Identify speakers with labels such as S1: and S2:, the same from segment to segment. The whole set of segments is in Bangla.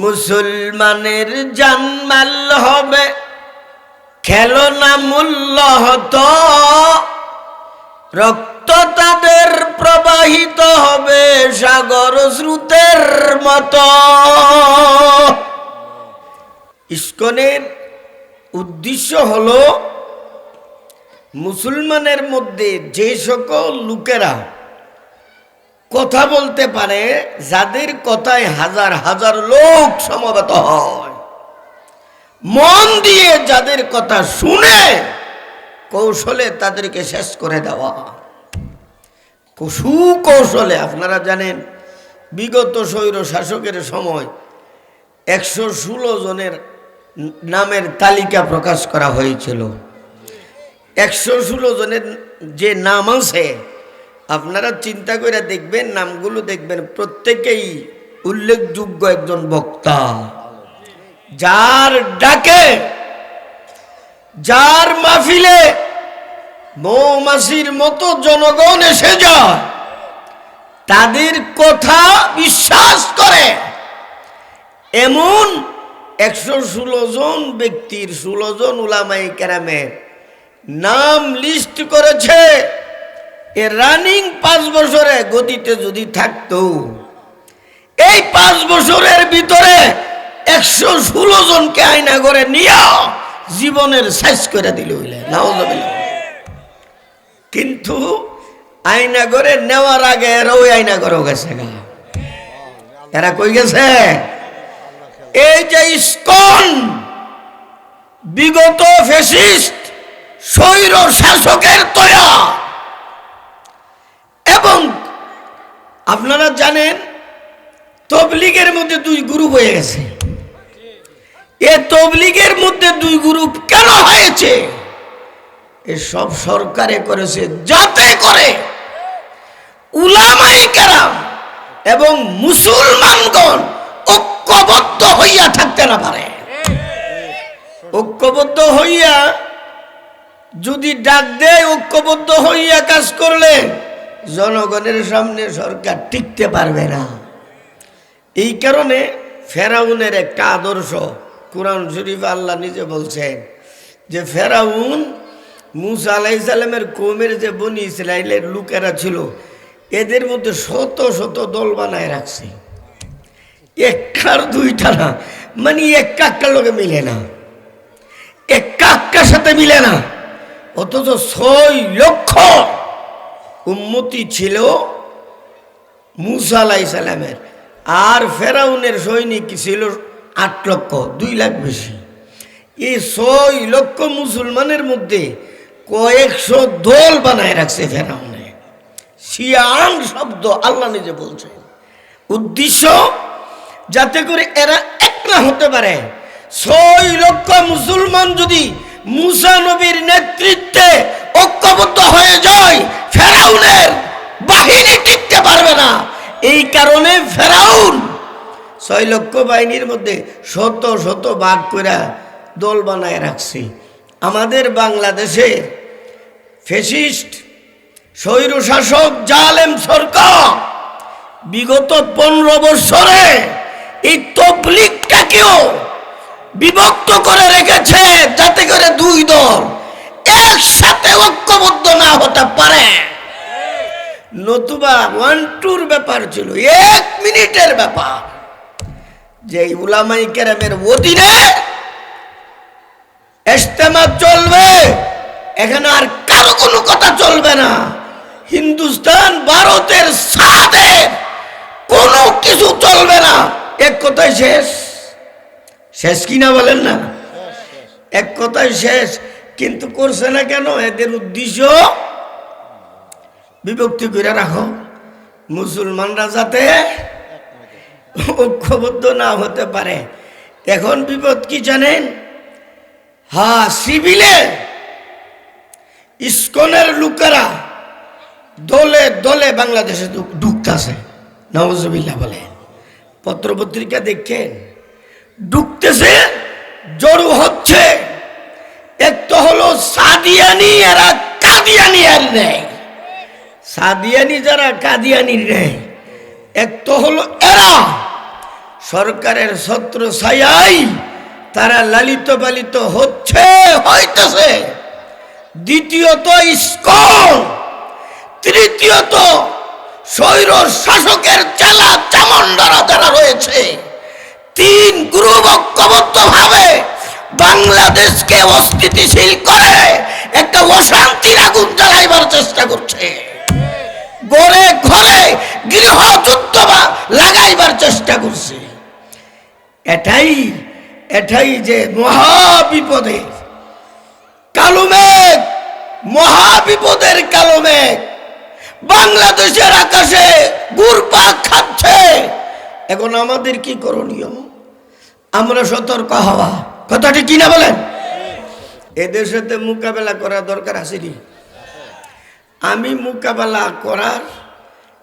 S1: মুসলমানের জানমাল হবে। খেলনা মূল্য হতো। রক্ত তাদের প্রবাহিত হবে সাগর স্রোতের মতো। ইস্কনের উদ্দেশ্য হলো মুসলমানের মধ্যে যে সকল লোকেরা কথা বলতে পারে, যাদের কথায় হাজার হাজার লোক সমবেত হয়। মন দিয়ে যাদের কথা শুনে কৌশলে তাদেরকে শেষ করে দেওয়া। সুকৌশলে আপনারা জানেন, বিগত স্বৈর শাসকের সময় একশো ষোলো জনের নামের তালিকা প্রকাশ করা হয়েছিল। একশো ষোলো জনের যে নাম আছে আপনারা চিন্তা করে দেখবেন, নামগুলো দেখবেন, প্রত্যেকেই উল্লেখযোগ্য একজন বক্তা। যার ডাকে, যার মাহফিলে মৌমাছির মতো জনগণ এসে যায়, তাদের কথা বিশ্বাস করে। এমন একশো ষোলো জন ব্যক্তির ষোলো জন উলামাই কেরামের নাম লিস্ট করেছে এ রানিং পাঁচ বছরে গতিতে যদি থাকতো, এই পাঁচ বছরের ভিতরে একশো ষোলো জনকে আয়না করে নিয়া জীবনের শেষ করে দিল কিন্তু আয়না করে নেওয়ার আগে এরা ওই আয়না করে গেছে গা। এরা কই গেছে? এই যে ইস্কন, বিগত ফেসিস্ট স্বৈর শাসকের তয়া এবং আপনারা জানেন, তবলিগের মধ্যে দুই গ্রুপ হয়ে গেছে। এ তবলিগের মধ্যে দুই গ্রুপ কেন হয়েছে? এসব সরকারে করেছে, যাতে করে উলামাই কেরাম এবং মুসলমানগণ ঐক্যবদ্ধ হইয়া থাকতে না পারে। ঐক্যবদ্ধ হইয়া যদি ডাক দেয়, ঐক্যবদ্ধ হইয়া কাজ করলে জনগণের সামনে সরকার টিকতে পারবে না। এই কারণে ফেরাউনের একটা আদর্শ, কোরআন শরীফ আল্লাহ নিজে বলছেন যে, ফেরাউন মুসা আলাই সালামের কোমের যে বনি ইসরায়েলের লোকেরা ছিল, এদের মধ্যে শত শত দল বানায় রাখছে। একটার দুইটা না মানে এক কাক্কার লোকে মিলে না। এক কাক্কার সাথে মিলে না, অথচ ছয় লক্ষ উন্মতি ছিল মুসা আলাই সালামের। আর ফেরাউনের সৈনিক ছিল আট লক্ষ, দুই লাখ বেশি। এই ছয় লক্ষ মুসলমানের মধ্যে কয়েকশো দল বানায় রাখছে ফেরাউনে। শিয়ান শব্দ আল্লাহ নিজে বলছে। উদ্দেশ্য, যাতে করে এরা এক না হতে পারে। ছয় লক্ষ মুসলমান যদি মুসা নবীর নেতৃত্বে ঐক্যবদ্ধ হয়ে যায় ফেরাউনের বাহিনী পারবে না। এই কারণে ফেরাউন ছয় লক্ষ বাহিনীর মধ্যে শত শত ভাগ করে দল বানায় রাখছি। আমাদের বাংলাদেশে ফেসিস্ট স্বৈরশাসক, জালেম সরকার বিগত পনেরো বৎসরে এই তবলিগটাকেও বিভক্ত করে রেখেছে যাতে করে দুই দল একসাথে ঐক্যবদ্ধ না হতে পারে। নতুবা ওয়ান টুর ব্যাপার ছিল এক মিনিটের ব্যাপার। যে উলামাই কেরামের অধীনে এস্তেমা চলবে এখানে আর কারও কোনো কথা চলবে না। হিন্দুস্তান ভারতের সাথে কোনো কিছু চলবে না। এক কথায় শেষ। শেষ কিনা বলেন না? এক কথায় শেষ। কিন্তু করছে না কেন? এদের উদ্দেশ্য বিভক্তি করে রাখো। মুসলমানরা যাতে ঐক্যবদ্ধ না হতে পারে। এখন বিপদ কি জানেন? হা, সিভিলে ইস্কনের লোকেরা দলে দলে বাংলাদেশে ঢুকতেছে নওয়াজবিল্লা বলে। পত্রপত্রিকা দেখছেন ঢুকতেছে জড়ো হচ্ছে। এক তো হলো সাদিয়ানি এরা কাদিয়ানি আর নেই। সাদিয়ানি যারা কাদিয়ানি নেই এক তো হলো এরা। সরকারের ছত্র ছায়াই তারা লালিত পালিত হচ্ছে, হইতেছে। দ্বিতীয়ত ইস্কন। তৃতীয়ত স্বৈর শাসকের চেলা চামন্ডারা যারা রয়েছে, তিন গ্রুপ ঐক্যবদ্ধ ভাবে বাংলাদেশকে অস্থিতিশীল করে একটা অশান্তির আগুন জ্বালাইবার চেষ্টা করছে। গড়ে, ঘরে গৃহ যুদ্ধ বা লাগাইবার চেষ্টা করছে। এটাই এটাই যে মহা বিপদের কালো মেঘ মহা বিপদের কালো মেঘ। বাংলাদেশের আকাশে গুরপাক খাচ্ছে। এখন আমাদের কি করণীয়? আমরা সতর্ক হওয়া। কথাটি কি না বলেন? এদের সাথে মোকাবেলা করা দরকার আসেনি আমি মোকাবেলা করার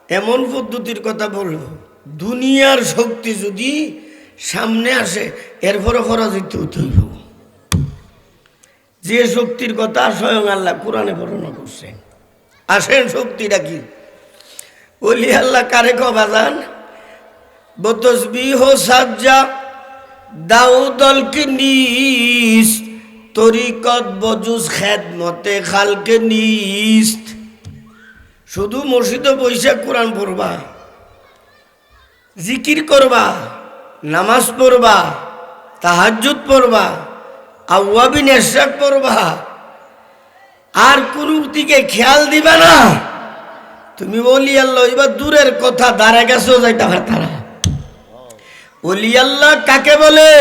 S1: এমন পদ্ধতির কথা বলব। দুনিয়ার শক্তি যদি সামনে আসে এরপরে পরাজিত হইব। যে শক্তির কথা স্বয়ং আল্লাহ কোরআনে বর্ণনা করছেন আসেন শক্তিটা কি ওলি আল্লাহ কারে কবাজান বতসবি তরিকত বজুস খেদমতে খালকে নিস্ত শুধু মসজিদে বৈশা কোরআন পড়বা, জিকির করবা, নামাজ পড়বা, তাহাজ্জুদ পড়বা আউয়াবিন এরশাক পড়বা, আর কোন দিকে খেয়াল দিবা না। তুমি বলি আল্লাহ, এবার দূরের কথা দাঁড়া গেছো যাইতে পারতা না। অলি আল্লাহ, কাকে বলে?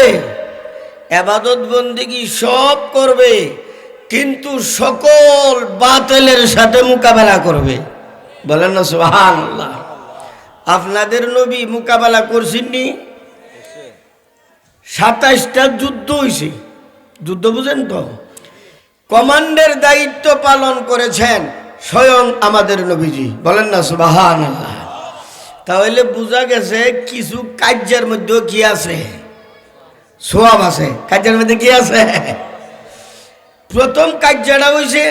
S1: এবাদত বন্দিগি সব করবে, কিন্তু সকল বাতিলের সাথে মোকাবেলা করবে। বলেন না সোহান আল্লাহ আপনাদের নবী মোকাবেলা করছেননি? সাতাইশটা যুদ্ধ হয়েছে যুদ্ধ বুঝেন তো? কমান্ডের দায়িত্ব পালন করেছেন স্বয়ং আমাদের নবীজি। বলেন না সুবাহান আল্লাহ তাহলে বোঝা গেছে কিছু কার্যের মধ্যেও কি আছে? সোয়াব আছে। কার্যের মধ্যে কি আছে? প্রথম কার্যটা হয়েছে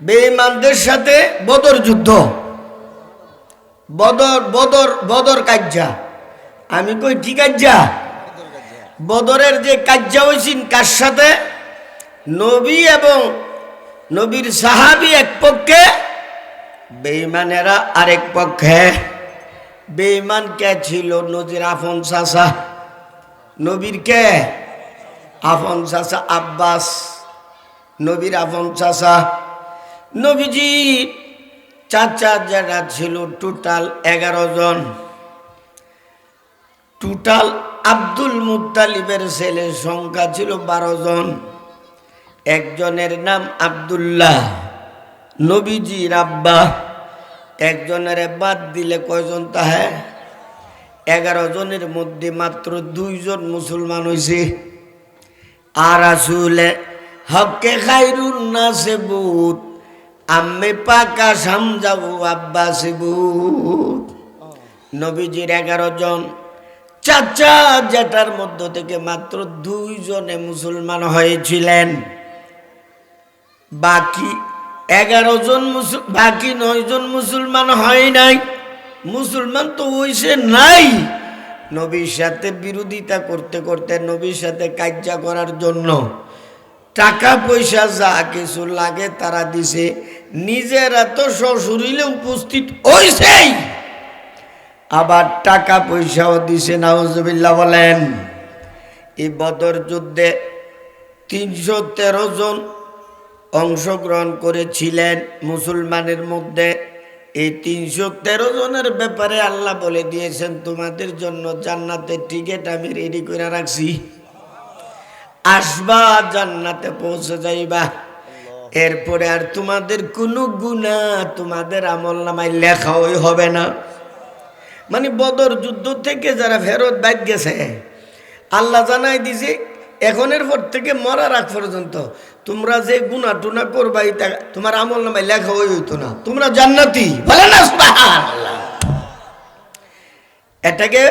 S1: বেঈমানদের সাথে বদর যুদ্ধ। বদর বদর বদর কার্যা আমি কই ঠিক কার্যা বদরের যে কার্যা হয়েছেন কার সাথে? নবী এবং নবীর সাহাবি এক পক্ষে, বেঈমানেরা আরেক পক্ষে। বেঈমান কে ছিল? নজির আফন চাষা নবীর কে? আফন চাষা আব্বাস। নবীর আফন চাষা নবীজি চাচা যারা ছিল টোটাল এগারো জন। টোটাল আব্দুল মুতালিবের ছেলের সংখ্যা ছিল বারো জন। একজনের নাম আব্দুল্লাহ নবীজি রাব্বা একজনের বাদ দিলে কয়জন তাহে? এগারো জনের মধ্যে মাত্র দুইজন মুসলমান হয়েছে আর আসলে হকে খাইরুন না সে বুত। আম্মে পাকা সামজাবু আব্বা সে বুত। নবীজির এগারো জন। চাচা জেঠার মধ্য থেকে মাত্র দুইজনে মুসলমান হয়েছিলেন। বাকি এগারো জন বাকি নয় জন মুসলমান হয় নাই। মুসলমান তো হইছে নাই। নবীর সাথে বিরোধিতা করতে করতে নবীর সাথে কার্যা করার জন্য টাকা পয়সা যা কিছু লাগে তারা দিছে। নিজেরা তো শ্বশুরিলে উপস্থিত হইছেই। আবার টাকা পয়সাও দিছে নাউজুবিল্লাহ বলেন। এই বদর যুদ্ধে তিনশো তেরো জন অংশগ্রহণ করেছিলেন মুসলমানের মধ্যে। এই তিনশো তেরো জনের ব্যাপারে আল্লাহ বলে দিয়েছেন, তোমাদের জন্য জান্নাতের টিকিট আমি রেডি করে রাখছি। আসবা জান্নাতে পৌঁছে যাইবা। এরপরে আর তোমাদের কোনো গুণা, তোমাদের আমল নামায় লেখাই হবে না। মানে বদর যুদ্ধ থেকে যারা ফেরত বাইক গেছে, আল্লাহ জানাই দিছে, এখনের পর থেকে মরার আগ পর্যন্ত তোমরা যে গুণা টুনা করবা, এটা তোমার আমল নামায় লেখা হই হইতো না। তোমরা জান্নাতি, বলে না। এটাকে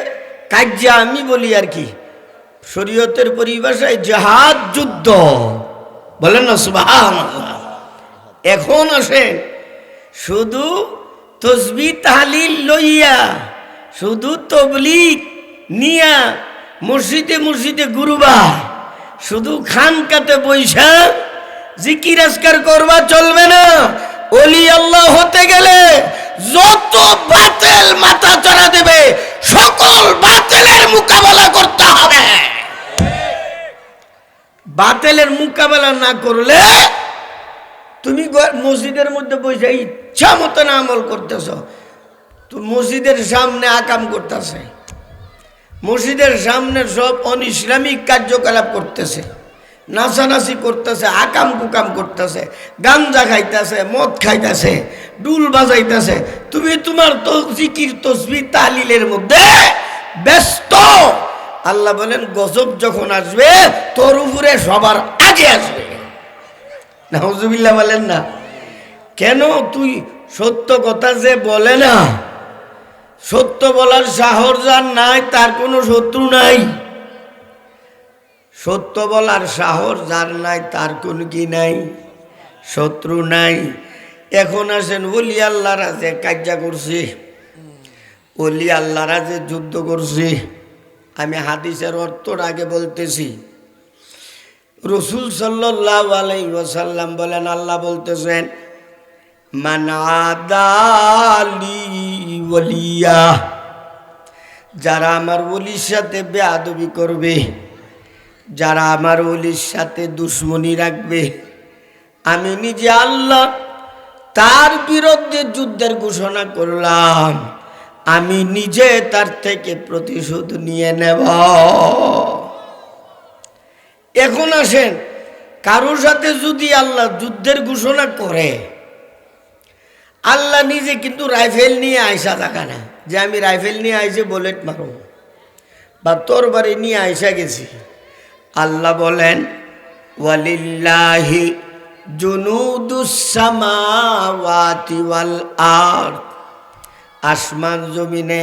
S1: কার্য আমি বলি আর কি, শরীয়তের পরিভাষায় জাহাজ যুদ্ধ। বলেন না সুবাহান এখন আসেন শুধু তসবি তাহলিল লইয়া, শুধু তবলিক নিয়া মসজিদে মসজিদে গুরুবা শুধু খানকাতে বৈশা জিকির আজকার করবা চলবে না। অলি আল্লাহ হতে গেলে যত বাতেল মাথা চড়া দেবে, সকল বাতেলের মোকাবেলা করতে হবে। বাতেলের মোকাবেলা না করলে তুমি মসজিদের মধ্যে বসে ইচ্ছা মতন আমল করতেছ। তো মসজিদের সামনে আকাম করতেছে। মসজিদের সামনে সব অনিসলামিক কার্যকলাপ করতেছে। নাচানাচি করতেছে, আকাম কুকাম করতেছে, গাঞ্জা খাইতেছে, মদ খাইতেছে, ডুল বাজাইতেছে। তুমি তোমার তো জিকির, তসবি, তালিলের মধ্যে ব্যস্ত। আল্লাহ বলেন, গজব যখন আসবে, তোর উপরে সবার আগে আসবে। নাহজুবিল্লাহ বলেন না। কেন তুই সত্য কথা যে বলে না? সত্য বলার সাহস যার নাই, তার কোনো শত্রু নাই। সত্য বলার সাহস যার নাই, তার কোনো কি নাই? শত্রু নাই। এখন আসেন, ওলি আল্লাহরা যে কার্যা করছে। ওলি আল্লাহরা যে যুদ্ধ করছে। আমি হাদিসের অর্থর আগে বলতেছি। রসুল সাল্লাহ আলাই বলেন, আল্লাহ বলতেছেন মানাদালি ওলিয়া যারা আমার ওলির সাথে বেআবি করবে, যারা আমার ওলির সাথে দুশ্মনী রাখবে, আমি নিজে আল্লাহ তার বিরুদ্ধে যুদ্ধের ঘোষণা করলাম। আমি নিজে তার থেকে প্রতিশোধ নিয়ে নেব। এখন আসেন, কারোর সাথে যদি আল্লাহ যুদ্ধের ঘোষণা করে, আল্লাহ নিজে কিন্তু রাইফেল নিয়ে আইসা থাকা না, যে আমি রাইফেল নিয়ে আইসে বুলেট মারো বা তোর বাড়ি নিয়ে আইসা গেছি। আল্লাহ বলেন, ওয়ালিল্লাহি জুনুদুসামাওয়াতি ওয়াল আরদ। আসমান জমিনে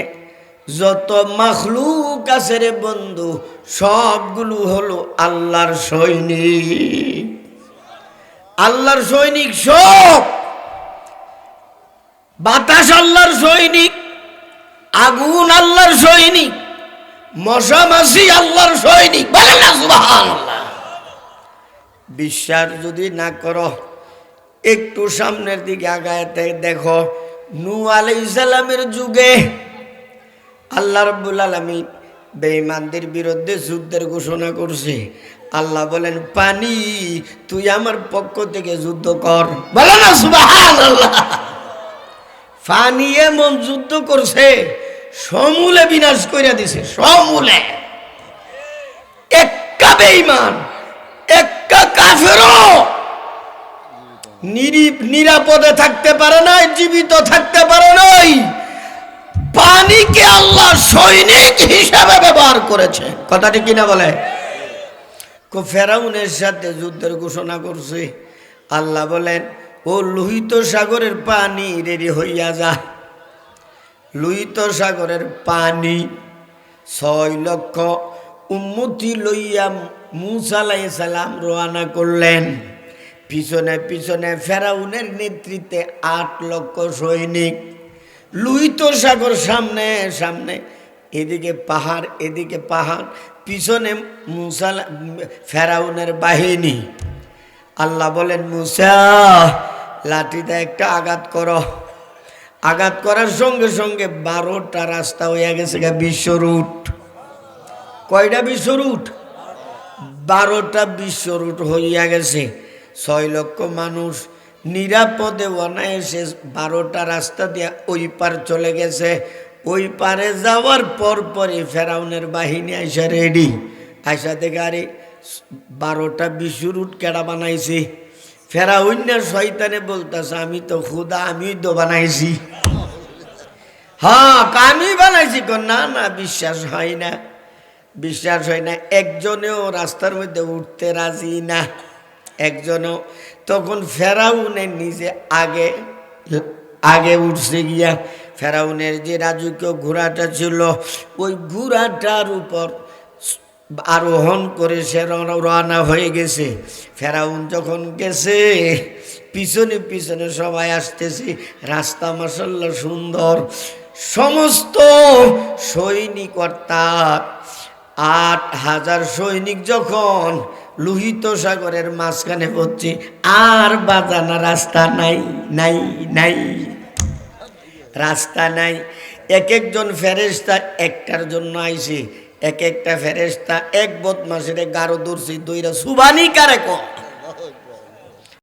S1: যত মাখলুক আছে রে বন্ধু, সবগুলো হলো আল্লাহর সৈনিক। আল্লাহর সৈনিক সব। বাতাস আল্লাহর সৈনিক, আগুন আল্লাহর সৈনিক মশা মাসি আল্লাহর সৈনিক। বিশ্বাস যদি না করো, একটু সামনের দিকে আগায় দেখো নু আলাইসালামের যুগে আল্লাহ রব্বুল আলমী বেঈমানদের বিরুদ্ধে যুদ্ধের ঘোষণা করছে। আল্লাহ বলেন, পানি, তুই আমার পক্ষ থেকে যুদ্ধ কর। বলে না ফানি এমন যুদ্ধ করছে, সমূলে বিনাশ করে দিছে, সমূলে। একটা বেঈমান একটা কাফেরও। নিরাপদে থাকতে পারে নাই, জীবিত থাকতে পারে নাই। পানিকে আল্লাহ সৈনিক হিসাবে ব্যবহার করেছে। কথাটি কিনা বলে? ফেরাউনের সাথে যুদ্ধের ঘোষণা করছে। আল্লাহ বলেন, ও লোহিত সাগরের পানি রেডি হইয়া যা। লোহিত সাগরের পানি ছয় লক্ষ উম্মতি লইয়া মুসালাই সালাম রওনা করলেন। পিছনে পিছনে ফেরাউনের নেতৃত্বে আট লক্ষ সৈনিক। লুইত সাগর সামনে সামনে। এদিকে পাহাড় এদিকে পাহাড়। পিছনে মুসাল ফেরাউনের বাহিনী। আল্লাহ বলেন, মুসা, লাঠিতে একটা আঘাত করো। আঘাত করার সঙ্গে সঙ্গে বারোটা রাস্তা হয়ে গেছে গা বিশ্ব রুট। কয়টা বিশ্ব রুট? বারোটা বিশ্ব রুট হইয়া গেছে। ছয় লক্ষ মানুষ নিরাপদে অনায়াসে বারোটা রাস্তা দিয়ে ওই পার চলে গেছে। ওই পারে যাওয়ার পর পরই ফেরাউনের বাহিনী আইসা রেডি আইসা দেখে, আরে, বারোটা বিশ্ব রুট কেডা বানাইছে? ফেরাউন্না শয়তানে বলতেছে, আমি তো খুদা আমি তো বানাইছি। হ্যাঁ আমি বানাইছি না না, বিশ্বাস হয় না, বিশ্বাস হয় না। একজনেও রাস্তার মধ্যে উঠতে রাজি না। একজনও তখন ফেরাউনের নিজে আগে আগে উঠছে গিয়া ফেরাউনের যে রাজকীয় ঘোড়াটা ছিল, ওই ঘোড়াটার উপর আরোহণ করে সে রওনা- হয়ে গেছে। ফেরাউন যখন গেছে, পিছনে পিছনে সবাই আসতেছে, রাস্তা মাসাল্লা সুন্দর। সমস্ত সৈনিক অর্থাৎ আট হাজার সৈনিক যখন লোহিত সাগরের মাঝখানে পড়ছি। আর বাজানা রাস্তা নাই নাই নাই। রাস্তা নাই। এক একজন ফেরেস্তা একটার জন্য আইসি এক একটা ফেরেস্তা এক বদমাসের গারো দূরছি দুইরা, সুবানি কারে কয়?